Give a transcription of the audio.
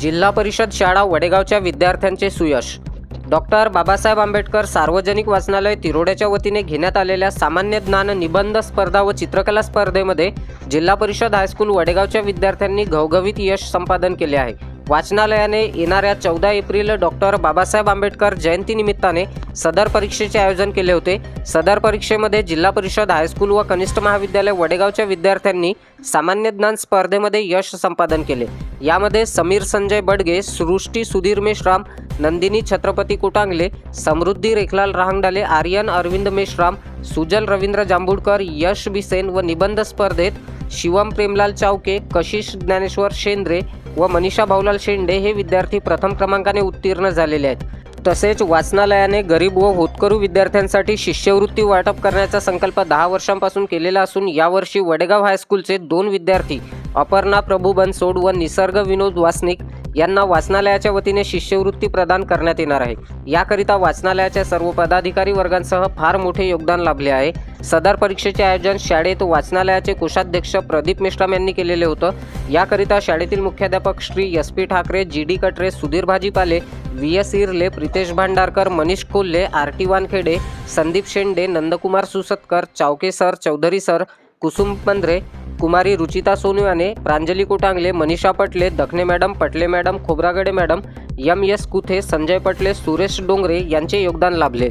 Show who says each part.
Speaker 1: जिल्हा परिषद शाळा वडेगावच्या विद्यार्थ्यांचे सुयश. डॉक्टर बाबासाहेब आंबेडकर सार्वजनिक वाचनालय तिरोड्याच्या वतीने घेण्यात आलेल्या सामान्य ज्ञान निबंध स्पर्धा व चित्रकला स्पर्धेमध्ये जिल्हा परिषद हायस्कूल वडेगावच्या विद्यार्थ्यांनी घवघवीत यश संपादन केले आहे. वाचनालयाने येणाऱ्या चौदा एप्रिल डॉक्टर बाबासाहेब आंबेडकर जयंतीनिमित्ताने सदर परीक्षेचे आयोजन केले होते. सदर परीक्षेमध्ये जिल्हा परिषद हायस्कूल व कनिष्ठ महाविद्यालय वडेगावच्या विद्यार्थ्यांनी सामान्य ज्ञान स्पर्धेमध्ये यश संपादन केले. यामध्ये समीर संजय बडगे सृष्टी सुधीर मेश्राम नंदिनी छत्रपती कुटांगले समृद्धी रेखलाल रहांगडाले आर्यन अरविंद मेश्राम सुजल रवींद्र जांभूडकर यश बिसेन व निबंध स्पर्धेत शिवम प्रेमलाल चावके कशिश ज्ञानेश्वर शेंद्रे व मनीषा भाऊलाल शेंडे हे विद्यार्थी प्रथम क्रमांकाने उत्तीर्ण झालेले आहेत. तसेच वाचनालयाने गरीब व होतकरू विद्यार्थ्यांसाठी शिष्यवृत्ती वाटप करण्याचा संकल्प दहा वर्षांपासून केलेला असून यावर्षी वडेगाव हायस्कूलचे दोन विद्यार्थी अपर्णा प्रभू बनसोड व निसर्ग विनोद वासनिक यांना वाचनालयाच्या वतीने शिष्यवृत्ती प्रदान करण्यात येणार आहे. याकरिता वाचनालयाच्या सर्व पदाधिकारी वर्गांसह फार मोठे योगदान लाभले आहे. सदर परीक्षेचे आयोजन शाळेत वाचनालयाचे कोषाध्यक्ष प्रदीप मेश्राम यांनी केलेले होतं. याकरिता शाळेतील मुख्याध्यापक Shri S P Thakre G D Katre Sudhir Bhajipale V S Irle Pritesh Bhandarkar Manish Kolhe R T Wankhede Sandeep Shende Nandkumar Susatkar Chavke sir Chaudhari sir Kusum Pandhare कुमारी Ruchita Sonwane Pranjali Kutangale Manisha Patle Dakhne madam Patle madam Khobragade madam M S Kuthe Sanjay Patle Suresh Dongre यांचे योगदान लाभले.